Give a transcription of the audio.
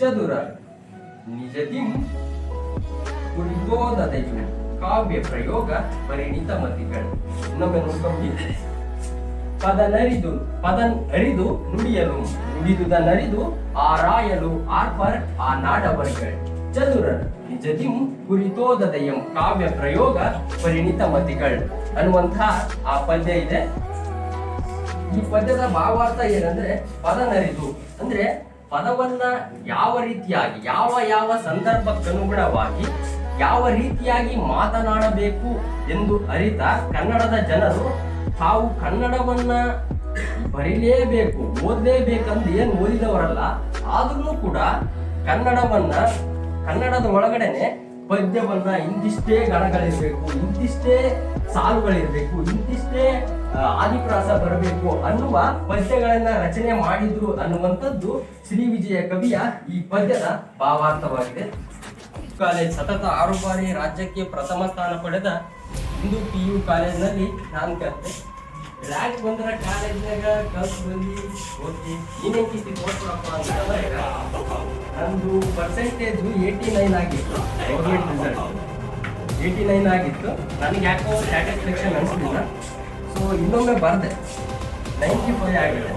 ಚದುರ ನಿಜದಿಂ ಕುರಿಗೋದದೆಯು ಕಾವ್ಯ ಪ್ರಯೋಗ ಪರಿಣಿತ ಮತಿಗಳು ಇನ್ನೊಮ್ಮೆ ನೋಡ್ಕೊಂಡಿದ್ದೆ ಪದ ನರಿದು, ಪದ ಅರಿದು ನುಡಿಯಲು, ನುಡಿದುದ ನರಿದು ಆರಾಯಲು ಆರ್ಪರ್ ಆ ನಾಡವರ್ಗಳ್. ಚದುರರ್ ನಿಜದಿಂ ಕುರಿತೋದದಯಂ ಕಾವ್ಯ ಪ್ರಯೋಗ ಪರಿಣಿತ ಮತಿಗಳು ಅನ್ನುವಂಥ ಆ ಪದ್ಯ ಇದೆ. ಈ ಪದ್ಯದ ಭಾವಾರ್ಥ ಏನಂದ್ರೆ ಪದ ನರಿದು. ಅಂದ್ರೆ ಪದವನ್ನ ಯಾವ ರೀತಿಯಾಗಿ, ಯಾವ ಯಾವ ಸಂದರ್ಭಕ್ಕನುಗುಣವಾಗಿ ಯಾವ ರೀತಿಯಾಗಿ ಮಾತನಾಡಬೇಕು ಎಂದು ಅರಿತ ಕನ್ನಡದ ಜನರು ತಾವು ಕನ್ನಡವನ್ನ ಬರೀಲೇಬೇಕು, ಓದಲೇಬೇಕಂದು ಏನು ಓದಿದವರಲ್ಲ, ಆದ್ರೂ ಕೂಡ ಕನ್ನಡವನ್ನ, ಕನ್ನಡದ ಒಳಗಡೆನೆ ಪದ್ಯವನ್ನ ಇಂತಿಷ್ಟೇ ಗಣಗಳಿಸಬೇಕು ಇಂತಿಷ್ಟೇ ಸಾಲುಗಳಿರ್ಬೇಕು ಇಂತಿಷ್ಟೇ ಆದಿಪ್ರಾಸ ಬರಬೇಕು ಅನ್ನುವ ಪದ್ಯಗಳನ್ನ ರಚನೆ ಮಾಡಿದ್ರು ಅನ್ನುವಂಥದ್ದು ಶ್ರೀ ವಿಜಯ ಕವಿಯ ಈ ಪದ್ಯದ ಭಾವಾರ್ಥವಾಗಿದೆ. ಕಾಲೇಜ್ ಸತತ ಆರು ಬಾರಿ ರಾಜ್ಯಕ್ಕೆ ಪ್ರಥಮ ಸ್ಥಾನ ಪಡೆದ ಹಿಂದೂ ಪಿ ಯು ಕಾಲೇಜ್ನಲ್ಲಿ ನಾನು ಕಲಿತೆ ರ್ಯಾಂಕ್ ಬಂದ್ರ ಕಾಲೇಜ್ನಾಗ ಕಲ್ಸ್ ಬಂದು ಓದಿ ನೀನೇ ಕಿಸ್ತಿ ಕೊಡ್ಕೊಡಪ್ಪ ಅಂತಂದ್ರೆ ನಂದು ಪರ್ಸೆಂಟೇಜು ಏಯ್ಟಿ ನೈನ್ ಆಗಿತ್ತು ರಿಸಲ್ಟ್ ಏಯ್ಟಿ ನೈನ್ ಆಗಿತ್ತು. ನನಗೆ ಯಾಕೋ ಸ್ಯಾಟಿಸ್ಫ್ಯಾಕ್ಷನ್ ಅನಿಸ್ಲಿಲ್ಲ ಸೊ ಇನ್ನೊಮ್ಮೆ ಬರದೆ. ನೈಂಟಿ ಫೈವ್ ಆಗಿದೆ.